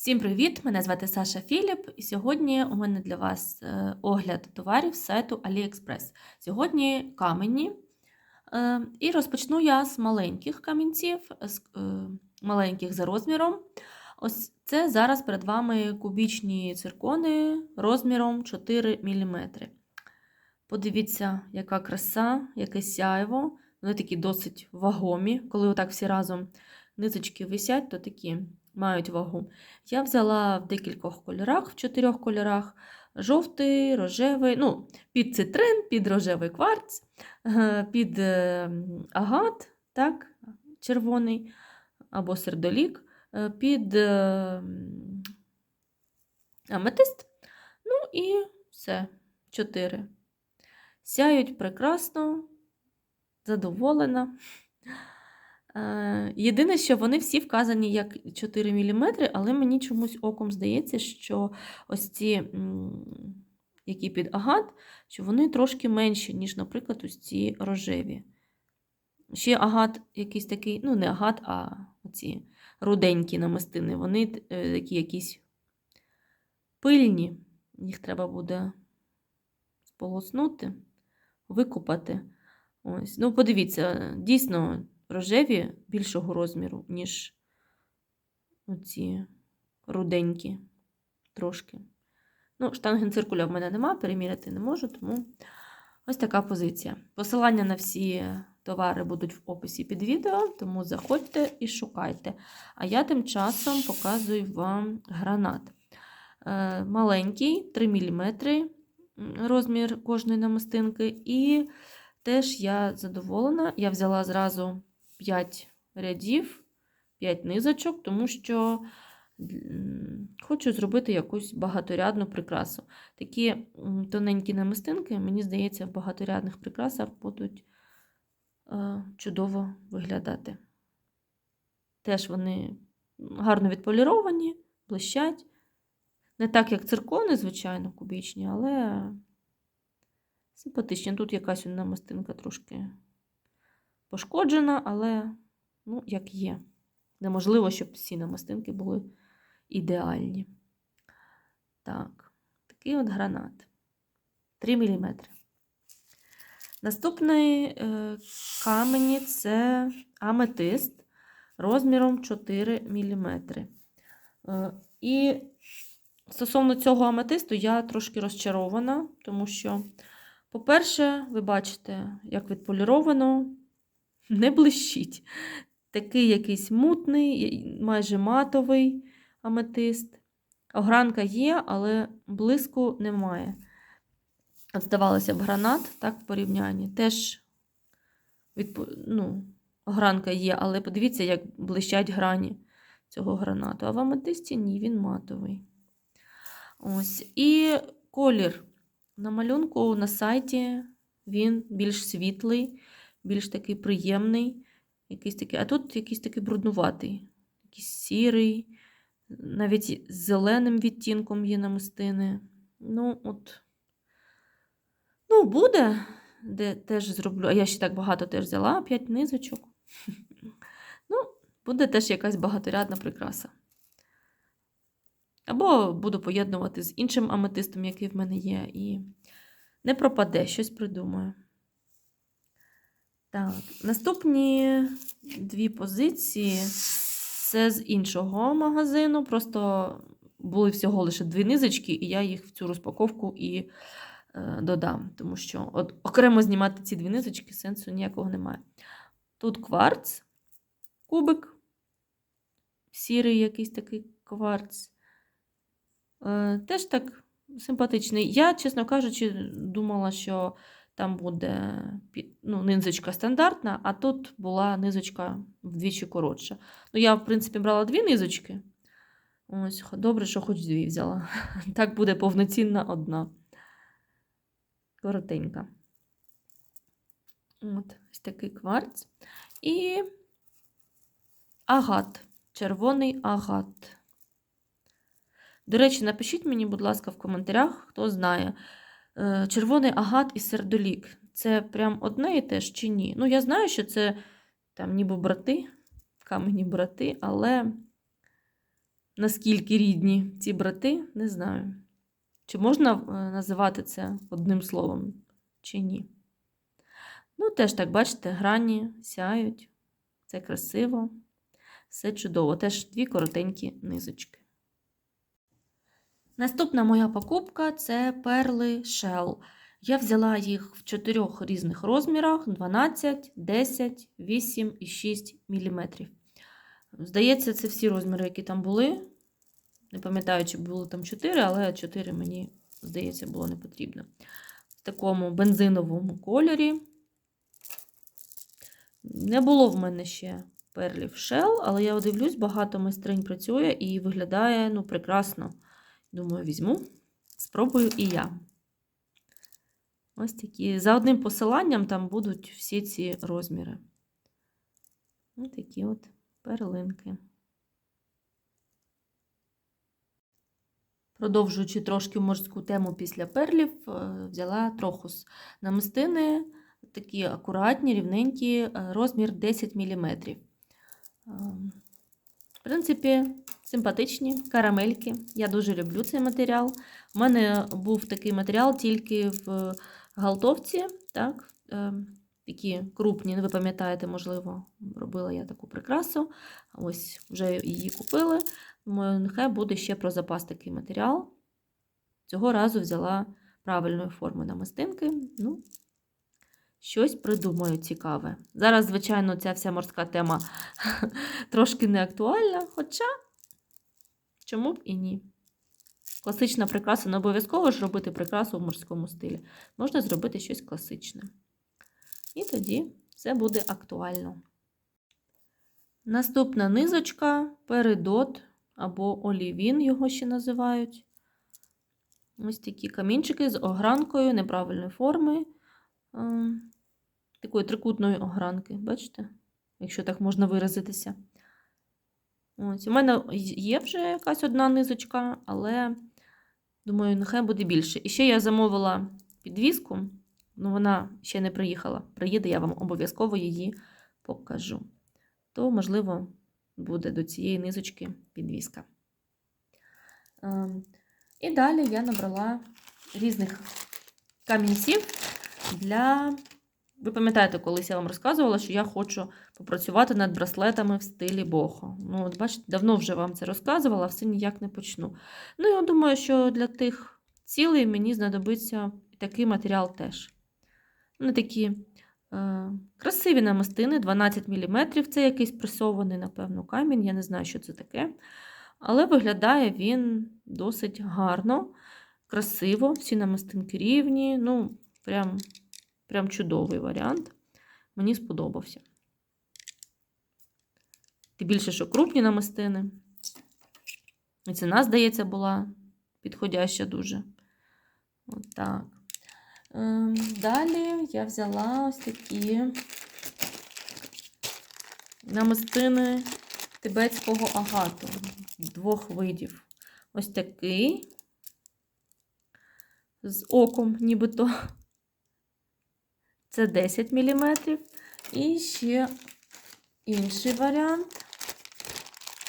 Всім привіт! Мене звати Саша Філіп, і сьогодні у мене для вас е, огляд товарів з сайту AliExpress. Сьогодні камені. Е, І розпочну я з маленьких камінців, з е, маленьких за розміром. Ось це зараз перед вами кубічні циркони розміром 4 мм. Подивіться, яка краса, яке сяйво. Вони такі досить вагомі. Коли отак всі разом ниточки висять, то такі мають вагу. Я взяла в декількох кольорах, в чотирьох кольорах: жовтий, рожевий, ну, під цитрин, під рожевий кварц, е, під е, агат, так, червоний або сердолік, е, під аметист. Ну і все, чотири. Сяють прекрасно, задоволена. Е, єдине, що вони всі вказані як 4 мм, але мені чомусь оком здається, що ось ці, які під агат, що вони трошки менші, ніж, наприклад, ось ці рожеві. Ще агат якийсь такий, ну, не агат, а оці руденькі намистини, вони е, такі якісь пильні. Їх треба буде сполоснути, викупати. Ось. Ну, подивіться, дійсно рожеві більшого розміру, ніж оці руденькі трошки. Ну, штангенциркуля в мене нема, переміряти не можу, тому ось така позиція. Посилання на всі товари будуть в описі під відео, тому заходьте і шукайте. А я тим часом показую вам гранат. Е, маленький, 3 мм розмір кожної намистинки. І теж я задоволена. Я взяла зразу 5 рядів, 5 низочок, тому що хочу зробити якусь багаторядну прикрасу. Такі тоненькі намистинки, мені здається, в багаторядних прикрасах будуть е, чудово виглядати. Теж вони гарно відполіровані, блищать. Не так, як циркони, звичайно, кубічні, але симпатичні. Тут якась намистинка трошки пошкоджена, але, ну, як є. Неможливо, щоб всі намистинки були ідеальні. Так, такий от гранат. 3 мм. Наступний е, камені це аметист розміром 4 мм. Е, і стосовно цього аметисту я трошки розчарована, тому що, по-перше, ви бачите, як відполіровано, не блищить. Такий якийсь мутний, майже матовий аметист. Огранка є, але блиску немає. От здавалося б, гранат, так, в порівнянні. Теж від, ну, огранка є, але подивіться, як блищать грані цього гранату. А в аметисті ні, він матовий. Ось. І колір на малюнку на сайті він більш світлий більш такий приємний. якийсь такий, А тут якийсь такий бруднуватий, якийсь сірий, навіть з зеленим відтінком є намистини. Ну, от, ну, буде, де теж зроблю. А я ще так багато теж взяла, 5 низочок. Ну, буде теж якась багаторядна прикраса. Або буду поєднувати з іншим аметистом, який в мене є, і не пропаде, щось придумаю. Так, наступні дві позиції це з іншого магазину. Просто були всього лише дві низочки, і я їх в цю розпаковку і е, додам. Тому що от окремо знімати ці дві низочки сенсу ніякого немає. Тут кварц, кубик, сірий якийсь такий кварц. Е, теж так симпатичний. Я, чесно кажучи, думала, що там буде ну, низочка стандартна, а тут була низочка вдвічі коротша. Ну, я, в принципі, брала дві низочки. Ось, Добре, що хоч дві взяла. Так буде повноцінна одна. Коротенька. От, Ось такий кварц. І агат. Червоний агат. До речі, напишіть мені, будь ласка, в коментарях, хто знає. Е, червоний агат і сердолік. Це прям одне і те ж чи ні? Ну, я знаю, що це там ніби брати, камені брати, але наскільки рідні ці брати, не знаю. Чи можна е, називати це одним словом, чи ні. Ну, теж так, бачите, грані сяють. Це красиво. Все чудово. Теж дві коротенькі низочки. Наступна моя покупка це перли Shell. Я взяла їх в чотирьох різних розмірах: 12, 10, 8 і 6 мм. Здається, це всі розміри, які там були. Не пам'ятаю, чи було там 4, але 4 мені, здається, було не потрібно. В такому бензиновому кольорі. Не було в мене ще перлів Shell, але я дивлюсь, багато майстринь працює і виглядає ну, прекрасно. Думаю, візьму, спробую і я. Ось такі. За одним посиланням там будуть всі ці розміри. Ось такі от перлинки. Продовжуючи трошки морську тему після перлів, е, взяла трохус намистини, такі акуратні, рівненькі, е, розмір 10 мм. В принципі, симпатичні карамельки. Я дуже люблю цей матеріал. У мене був такий матеріал тільки в галтовці. так, е, Такі крупні, ви пам'ятаєте, можливо, робила я таку прикрасу. Ось вже її купили. Думаю, нехай буде ще про запас такий матеріал. Цього разу взяла правильної форми намистинки. Ну, щось придумаю цікаве. Зараз, звичайно, ця вся морська тема трошки не актуальна, хоча, чому б і ні. Класична прикраса не обов'язково ж робити прикрасу в морському стилі. Можна зробити щось класичне. І тоді все буде актуально. Наступна низочка передот або олівін, його ще називають. Ось такі камінчики з огранкою неправильної форми, такої трикутної огранки, бачите? Якщо так можна виразитися. Ось, У мене є вже якась одна низочка, але, думаю, нехай буде більше. І ще я замовила підвіску, але ну, вона ще не приїхала. Приїде, я вам обов'язково її покажу. То, можливо, буде до цієї низочки підвіска. Ем, і далі я набрала різних камінців для. Ви пам'ятаєте, колись я вам розказувала, що я хочу попрацювати над браслетами в стилі бохо. Ну, от бачите, давно вже вам це розказувала, все ніяк не почну. Ну, я думаю, що для тих цілей мені знадобиться такий матеріал теж. Вони такі Е, красиві намистини, 12 мм. Це якийсь пресований, напевно, камінь, я не знаю, що це таке. Але виглядає він досить гарно, красиво, всі намистинки рівні. Ну, прям, прям чудовий варіант. Мені сподобався. Тим більше, що крупні намистини. І ціна, здається, була підходяща дуже. От так. Ем, далі я взяла ось такі намистини тибетського агату двох видів. Ось такий з оком, нібито. Це 10 мм. І ще інший варіант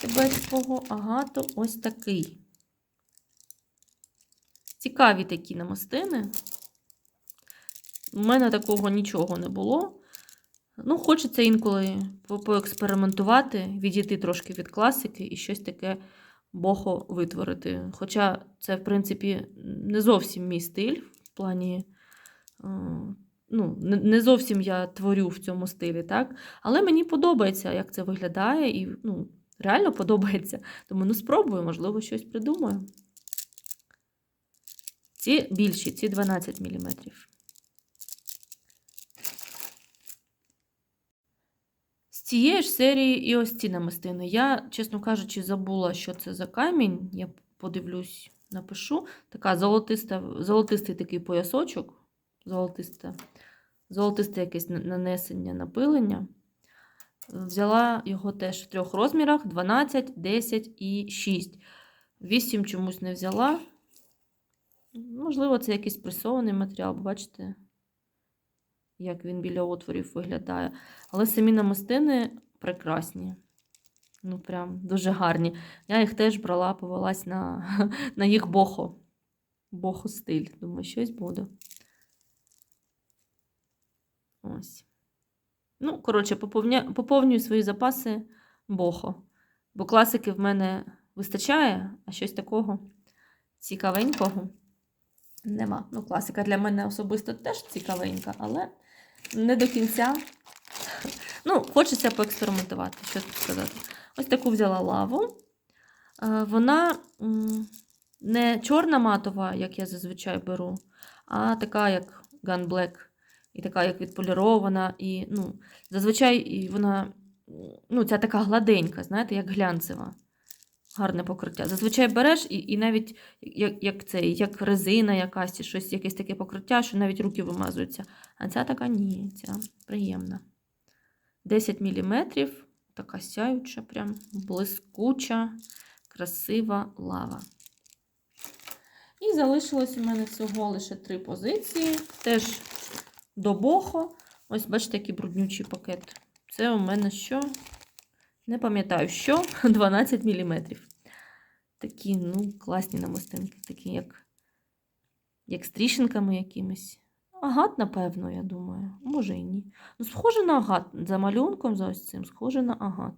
тибетського агату ось такий. Цікаві такі намистини. У мене такого нічого не було. Ну, хочеться інколи поекспериментувати, відійти трошки від класики і щось таке бохо витворити. Хоча це, в принципі, не зовсім мій стиль в плані. Ну, Не зовсім я творю в цьому стилі, так? Але мені подобається, як це виглядає, і ну, реально подобається. Тому ну, спробую, можливо, щось придумаю. Ці більші, ці 12 мм. цієї ж серії і ось ці намистини. Я, чесно кажучи, забула, що це за камінь. Я подивлюсь, напишу. Така золотиста, золотистий такий поясочок, золотисте, золотисте якесь нанесення, напилення. Взяла його теж в трьох розмірах: 12, 10 і 6. 8 чомусь не взяла. Можливо, це якийсь пресований матеріал, бачите? як він біля отворів виглядає. Але самі намистини прекрасні. Ну, прям дуже гарні. Я їх теж брала, повелась на, на їх бохо. Бохо стиль. Думаю, щось буде. Ось. Ну, коротше, поповня... поповнюю свої запаси бохо. Бо класики в мене вистачає, а щось такого цікавенького нема. Ну, класика для мене особисто теж цікавенька, але не до кінця. Ну, хочеться поекспериментувати, що тут сказати. Ось таку взяла лаву. Вона не чорна матова, як я зазвичай беру, а така, як Gun Black. І така, як відполірована. І, ну, зазвичай вона, ну, ця така гладенька, знаєте, як глянцева. Гарне покриття. Зазвичай береш і, і навіть як, як, цей, як резина якась, щось, якесь таке покриття, що навіть руки вимазуються. А ця така ні, ця приємна. 10 мм, така сяюча, прям блискуча, красива лава. І залишилось у мене всього лише три позиції. Теж до бохо. Ось, бачите, який бруднючий пакет. Це у мене що? Не пам'ятаю, що 12 мм. Такі, ну, класні намистинки, такі, як, як з тріщинками якимись. Агат, напевно, я думаю. Може і ні. Ну, схоже на агат. За малюнком, за ось цим, схоже на агат.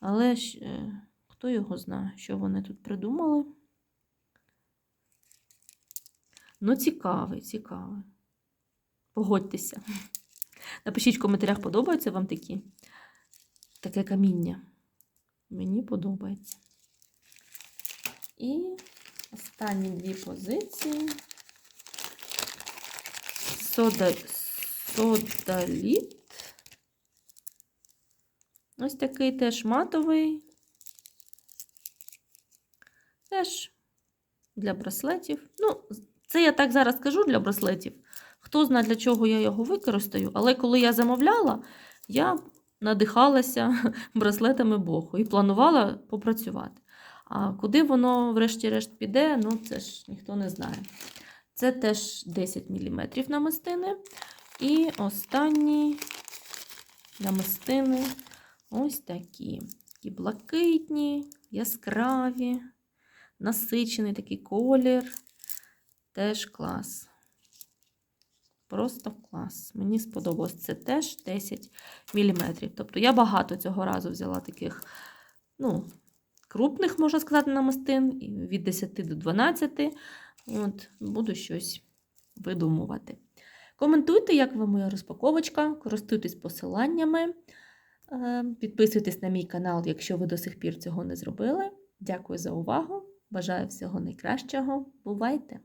Але ж, е, хто його знає, що вони тут придумали? Ну, цікавий, цікавий. Погодьтеся. Напишіть в коментарях, подобаються вам такі таке каміння. Мені подобається. І останні дві позиції. Сода, содаліт. Ось такий теж матовий. Теж для браслетів. Ну, це я так зараз кажу для браслетів. Хто знає, для чого я його використаю, але коли я замовляла, я надихалася браслетами Боху і планувала попрацювати. А куди воно, врешті-решт, піде, ну це ж ніхто не знає. Це теж 10 мм намистини. І останні намистини ось такі. Такі блакитні, яскраві, насичений такий колір. Теж клас. Просто клас. Мені сподобалось. Це теж 10 мм. Тобто я багато цього разу взяла таких, ну, крупних, можна сказати, намистин, від 10 до 12. От, Буду щось видумувати. Коментуйте, як вам моя розпаковочка, користуйтесь посиланнями. Е, Підписуйтесь на мій канал, якщо ви до сих пір цього не зробили. Дякую за увагу. Бажаю всього найкращого. Бувайте!